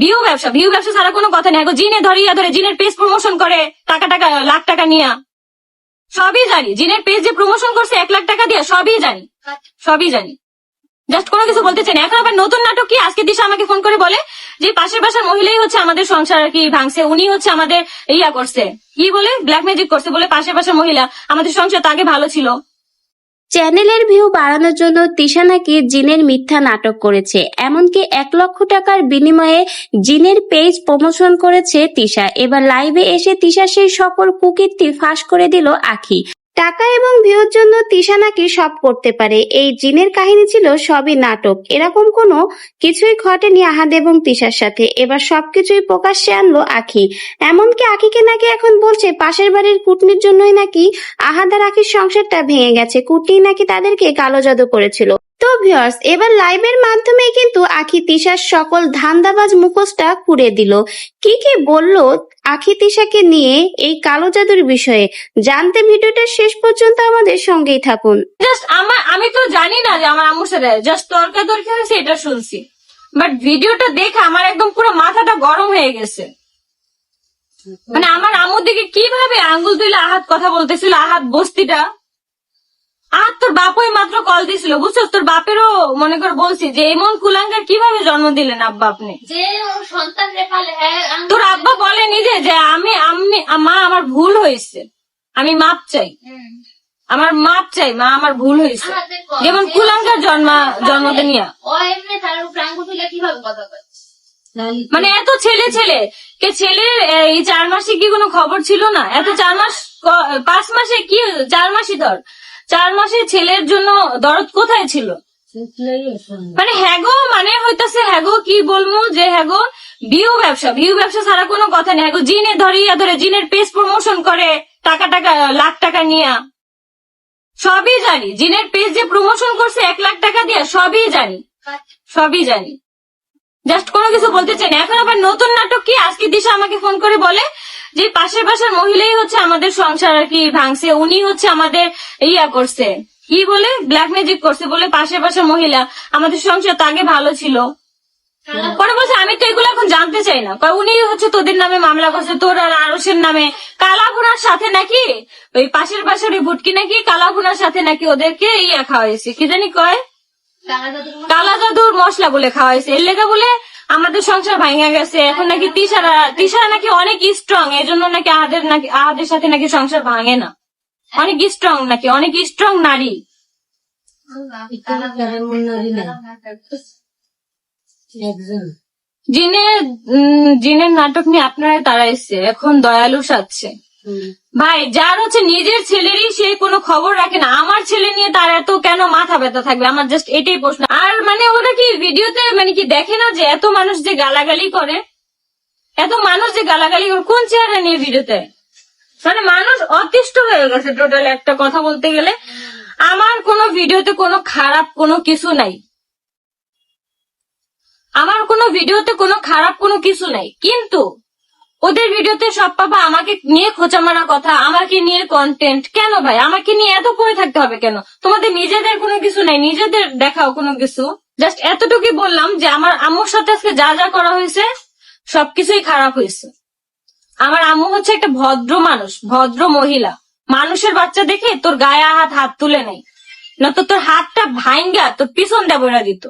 View ব্যবসা view ব্যবসা ছাড়া কোনো কথা নেই। জিনে ধরিয়া ধরে, জিনের পেজ প্রমোশন করে, টাকা টাকা, লাখ টাকা নিয়া। সবই জানি। জিনের পেজ যে প্রমোশন করছে, এক লাখ টাকা দিয়া, সবই জানি। সবই জানি। জাস্ট কোনো কিছু বলতে চাই এখন আবার নতুন নাটক কি? আজকে দিশা আমাকে ফোন করে বলে যে, পাশের বাসার মহিলাই হচ্ছে আমাদের সংসার কি ভাঙছে। উনি হচ্ছে আমাদের ইয়া করছে। কি বলে? ব্ল্যাক ম্যাজিক করছে বলে পাশের বাসার মহিলা। আমাদের সংসার তো আগে ভালো ছিল। চ্যানেলের ভিউ বাড়ানোর জন্য তিশা নাকি জিনের মিথ্যা নাটক করেছে। এমনকি এক লক্ষ টাকার বিনিময়ে জিনের পেজ প্রমোশন করেছে তিশা। এবার লাইভে এসে তিশা সেই সকল কুকীর্তি ফাঁস করে দিল আখি। টাকা এবং ভিউর জন্য তিশা নাকি সব করতে পারে। এই জিনের কাহিনী ছিল সবই নাটক। এরকম কোনো কিছুই ঘটেনি আহাদ এবং তিশার সাথে। এবার সবকিছুই প্রকাশ্যে আনলো আখি। এমনকি আখিকে নাকি এখন বলছে, পাশের বাড়ির কুটনির জন্যই নাকি আহাদ আর আখির সংসারটা ভেঙে গেছে। কুটনি নাকি তাদেরকে কালো জাদু করেছিল। তো ভিউয়ার্স এবার লাইভের মাধ্যমে কিন্তু আখি তিশার সকল ধান্দাবাজ মুখোশটা খুঁড়ে দিল। কি কি বলল আখি তিশাকে নিয়ে এই কালো জাদুর বিষয়ে? জানতে ভিডিওটা শেষ পর্যন্ত আমাদের সঙ্গেই থাকুন। জাস্ট আমার, আমি তো জানি না যে আমার আম্মুর সাথে জাস্ট তর্কাতর্কি হয়েছে এটা শুনছি। বাট ভিডিওটা দেখে আমার একদম পুরো মাথাটা গরম হয়ে গেছে। মানে আমার আম্মুর দিকে কীভাবে আঙ্গুল তুলে আহাত কথা বলতেছিল, আহাত বস্তিটা আহাত তোর বাপই মাত্র কল দিছিল বুঝছ তোর বাপেরও মনে করে বলছি যে এমন কুলাঙ্গার কীভাবে জন্ম দিলেন আব্বা আপনি? যে সন্তান রেখালে হ্যাঁ তোর আব্বা বলে নিজে যে আমি আমি মা আমার ভুল হয়েছে। আমি মাপ চাই। আমার মাপ চাই মা আমার ভুল হয়েছে। যেমন কুলাঙ্গার জন্ম জন্মতে নিয়ে ও এমনি তার উপর আঙ্গুল তুলে কীভাবে কথা বলে মানে এত ছেলে ছেলে। কে ছেলের এই চার মাসে কি কোনো খবর ছিল না? এত চার মাস পাঁচ মাসে কি চার মাসই ধর। চার মাসে ছেলের জন্য দরদ কোথায় ছিল? মানে হ্যাগো মানে হইতাছে হ্যাগো কি বলব যে হ্যাগো ভিউ ব্যবসা ভিউ ব্যবসা ছাড়া কোনো কথা নেই। হ্যাগো জিনে ধরিয়া ধরে, জিনের পেজ প্রমোশন করে, টাকা টাকা, লাখ টাকা নিয়া। সবই জানি। জিনের পেজ যে প্রমোশন করছে, এক লাখ টাকা দিয়া, সবই জানি। সবই জানি। জাস্ট কোনো কিছু বলতে চাই না। এখন আবার নতুন নাটক কি? আজকে দিশা আমাকে ফোন করে বলে যে, পাশের বাসার মহিলাই হচ্ছে আমাদের সংসার আর কি ভাঙছে, উনি হচ্ছে আমাদের ইয়া করছে। কি বলে? ব্ল্যাক ম্যাজিক করছে বলে পাশের বাসার মহিলা, আমাদের সংসার তো আগে ভালো ছিল। পরে বলছে, আমি তো এগুলো এখন জানতে চাই না। উনি হচ্ছে তোদের নামে মামলা করছে, তোর আর আরসের নামে। কালাভুনার সাথে নাকি? ওই পাশের বাসার ওই ভুটকি নাকি? কালাভুনার সাথে নাকি ওদেরকে ইয়া খাওয়াইছে, কি জানি কয়? কালা জাদুর মশলা? বলে খাওয়াইছে। এর লেগে বলে আমাদের সংসার ভাঙা গেছে। এখন নাকি তিসারা তিসারা নাকি অনেক স্ট্রং এই জন্য নাকি আহাদের নাকি আহাদের সাথে নাকি সংসার ভাঙে না। অনেক স্ট্রং নাকি অনেক স্ট্রং নারী। জিনের উম, জিনের নাটক নিয়ে আপনারা তারা এসছে এখন দয়ালু সাজছে ভাই, যার হচ্ছে নিজের ছেলেরই সে কোনো খবর রাখে না। আমার ছেলে নিয়ে তার এত কেন মাথা ব্যথা থাকবে? আমার জাস্ট এটাই প্রশ্ন। আর মানে ওরা কি ভিডিওতে মানে কি দেখে না যে এত মানুষ যে গালাগালি করে? এত মানুষ যে গালাগালি করে? কোন চেহারা নিয়ে ভিডিওতে? মানে মানুষ অতিষ্ঠ হয়ে গেছে টোটাল একটা কথা বলতে গেলে। আমার কোনো ভিডিওতে কোনো খারাপ কোনো কিছু নাই। আমার কোনো ভিডিওতে কোনো খারাপ কোনো কিছু নাই। কিন্তু ওদের ভিডিওতে সব পাবা আমাকে নিয়ে খোঁচা মারা কথা, আমাকে নিয়ে কন্টেন্ট কেন ভাই? আমাকে নিয়ে এত পড়ে থাকতে হবে কেন? তোমাদের নিজেদের কোনো কিছু নাই, নিজেদের দেখাও কোনো কিছু। জাস্ট এতটুকুই বললাম যে আমার আম্মুর সাথে আজকে যা যা করা হয়েছে, সবকিছুই খারাপ হয়েছে। আমার আম্মু হচ্ছে একটা ভদ্র মানুষ, ভদ্র মহিলা। মানুষের বাচ্চা দেখে তোর গায়ে হাত হাত তুলে নেই। না তো তোর হাতটা ভাইঙ্গা, তোর পিছন দেবরা দিত।